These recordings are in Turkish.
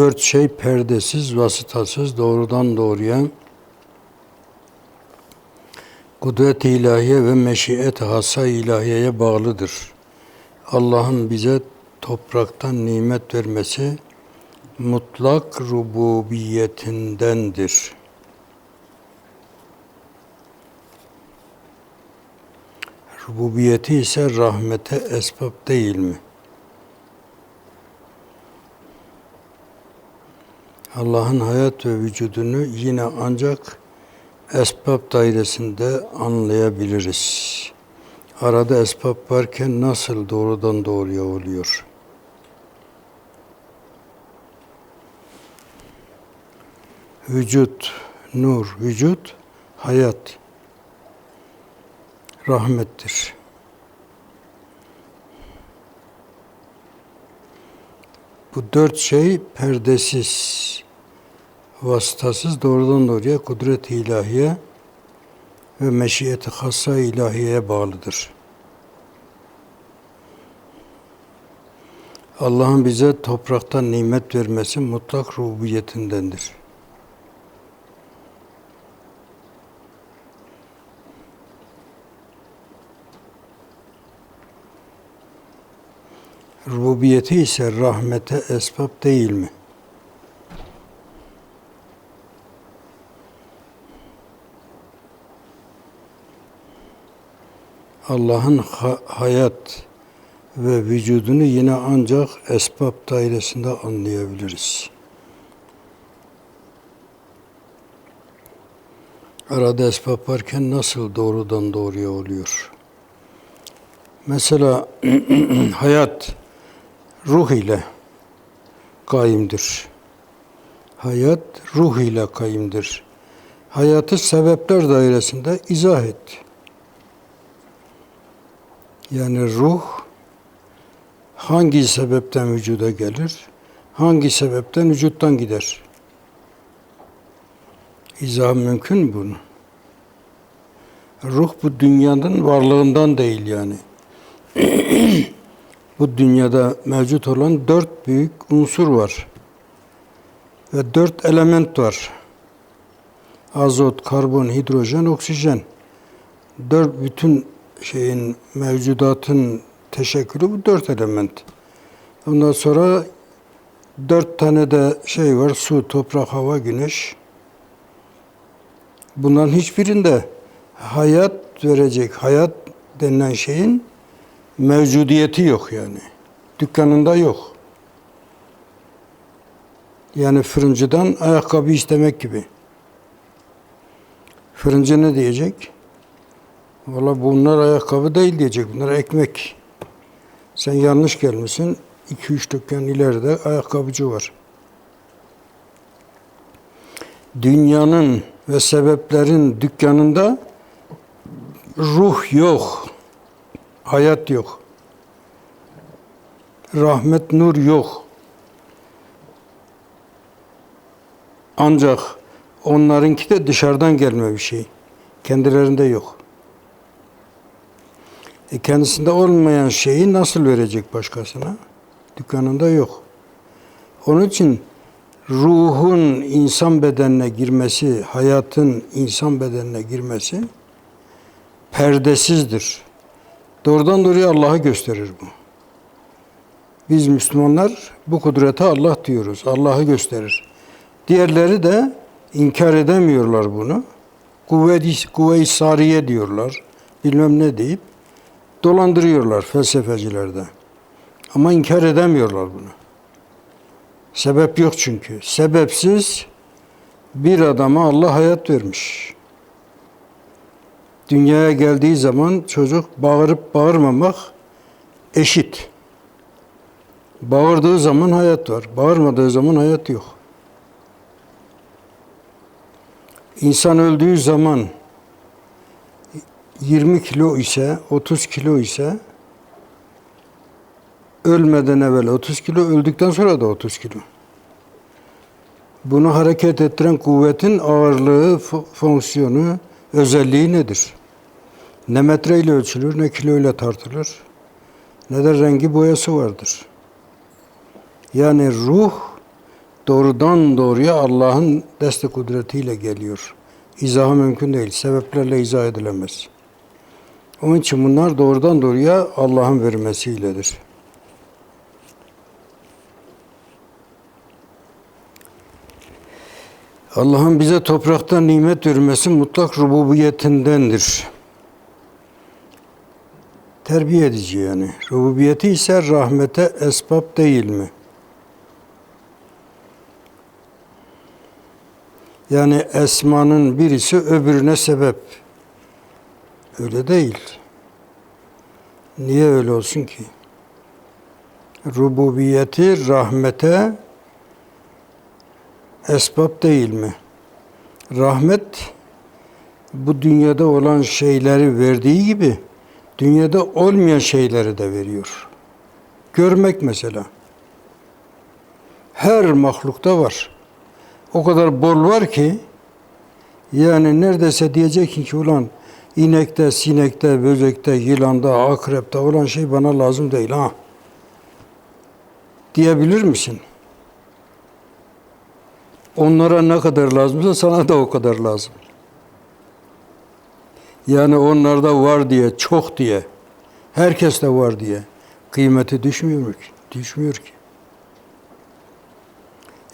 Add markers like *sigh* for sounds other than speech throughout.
dört şey perdesiz, vasıtasız, doğrudan doğruya kudret ilahiye ve meşiyet hassa ilahiyeye bağlıdır. Allah'ın bize topraktan nimet vermesi mutlak rububiyetindendir. Rububiyeti ise rahmete esbab değil mi? Allah'ın hayat ve vücudunu yine ancak esbab dairesinde anlayabiliriz. Arada esbab varken nasıl doğrudan doğruya oluyor? Vücut, nur, vücut, hayat, rahmettir. Bu dört şey perdesiz, vasıtasız doğrudan doğruya kudret ilahiye ve meşiyeti hassa ilahiyeye bağlıdır. Allah'ın bize topraktan nimet vermesi mutlak rububiyetindendir. Rububiyeti ise rahmete esbab değil mi? Allah'ın ha- hayat ve vücudunu yine ancak esbab dairesinde anlayabiliriz. Arada esbab varken nasıl doğrudan doğruya oluyor? Mesela *clears throat* hayat ruh ile kaimdir. Hayat ruh ile kaimdir. Hayatı sebepler dairesinde izah et. Yani ruh hangi sebepten vücuda gelir, hangi sebepten vücuttan gider? İzah mümkün mü bunu? Ruh bu dünyanın varlığından değil yani. *clears throat* bu dünyada mevcut olan dört büyük unsur var. Ve dört element var. Azot, karbon, hidrojen, oksijen. Dört bütün şeyin mevcudatın teşekkülü bu dört element. Ondan sonra dört tane de şey var. Su, toprak, hava, güneş. Bunların hiçbirinde hayat verecek, hayat denilen şeyin mevcudiyeti yok yani. Dükkanında yok. Yani fırıncıdan ayakkabı istemek gibi. Fırıncı ne diyecek? Valla bunlar ayakkabı değil diyecek. Bunlar ekmek. Sen yanlış gelmişsin. 2-3 dükkan ileride ayakkabıcı var. Dünyanın ve sebeplerin dükkanında ruh yok. Hayat yok. Rahmet, nur yok. Ancak onlarınki de dışarıdan gelme bir şey. Kendilerinde yok. E kendisinde olmayan şeyi nasıl verecek başkasına? Dükkanında yok. Onun için ruhun insan bedenine girmesi, hayatın insan bedenine girmesi perdesizdir. Doğrudan doğruya Allah'ı gösterir bu. Biz Müslümanlar bu kudrete Allah diyoruz. Allah'ı gösterir. Diğerleri de inkar edemiyorlar bunu. Kuvve-i kuvve sariye diyorlar. Bilmem ne deyip dolandırıyorlar felsefecilerde. Ama inkar edemiyorlar bunu. Sebep yok çünkü. Sebepsiz bir adama Allah hayat vermiş. Dünyaya geldiği zaman çocuk bağırıp bağırmamak eşit. Bağırdığı zaman hayat var. Bağırmadığı zaman hayat yok. İnsan öldüğü zaman 20 kilo ise, 30 kilo ise ölmeden evvel 30 kilo, öldükten sonra da 30 kilo. Bunu hareket ettiren kuvvetin ağırlığı, fo- fonksiyonu, özelliği nedir? Ne metreyle ölçülür, ne kiloyla tartılır, ne de rengi boyası vardır. Yani ruh doğrudan doğruya Allah'ın destek kudretiyle geliyor. İzahı mümkün değil. Sebeplerle izah edilemez. Onun için bunlar doğrudan doğruya Allah'ın vermesiyledir. Allah'ın bize topraktan nimet vermesi mutlak rububiyetindendir. Terbiye edici yani. Rububiyeti ise rahmete esbab değil mi? Yani esmanın birisi öbürüne sebep. Öyle değil. Niye öyle olsun ki? Rububiyeti rahmete esbab değil mi? Rahmet bu dünyada olan şeyleri verdiği gibi dünyada olmayan şeyleri de veriyor. Görmek mesela. Her mahlukta var. O kadar bol var ki yani neredeyse diyeceksin ki ulan inekte, sinekte, böcekte, yılanda, akrepte olan şey bana lazım değil ha. Diyebilir misin? Onlara ne kadar lazımsa sana da o kadar lazım. Yani onlarda var diye, çok diye, herkes de var diye kıymeti düşmüyor ki. Düşmüyor ki.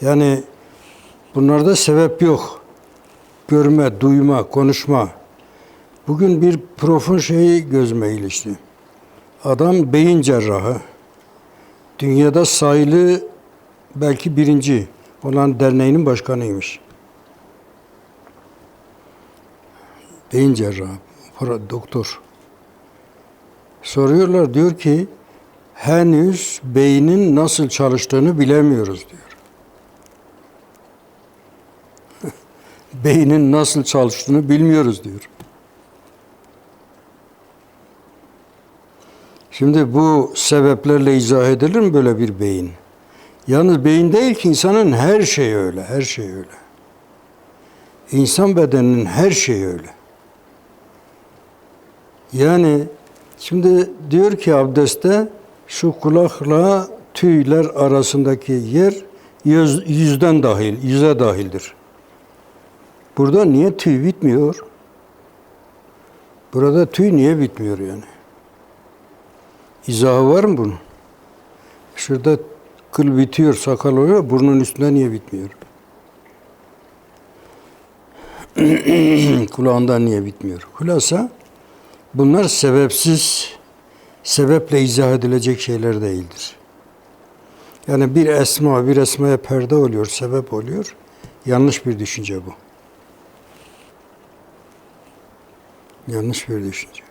Yani bunlarda sebep yok. Görme, duyma, konuşma. Bugün bir profun şeyi gözüme ilişti. Adam beyin cerrahı. Dünyada sayılı belki birinci olan derneğinin başkanıymış. Beyin cerrahı, doktor. Soruyorlar diyor ki henüz beynin nasıl çalıştığını bilemiyoruz diyor. *laughs* beynin nasıl çalıştığını bilmiyoruz diyor. Şimdi bu sebeplerle izah edilir mi böyle bir beyin? Yalnız beyin değil ki insanın her şeyi öyle, her şey öyle. İnsan bedeninin her şeyi öyle. Yani şimdi diyor ki abdestte şu kulakla tüyler arasındaki yer yüz, yüzden dahil, yüze dahildir. Burada niye tüy bitmiyor? Burada tüy niye bitmiyor yani? İzahı var mı bunun? Şurada kıl bitiyor, sakal oluyor, burnun üstünde niye bitmiyor? *clears throat* Kulağında niye bitmiyor? Kulasa bunlar sebepsiz, sebeple izah edilecek şeyler değildir. Yani bir esma, bir esmaya perde oluyor, sebep oluyor. Yanlış bir düşünce bu. Yanlış bir düşünce.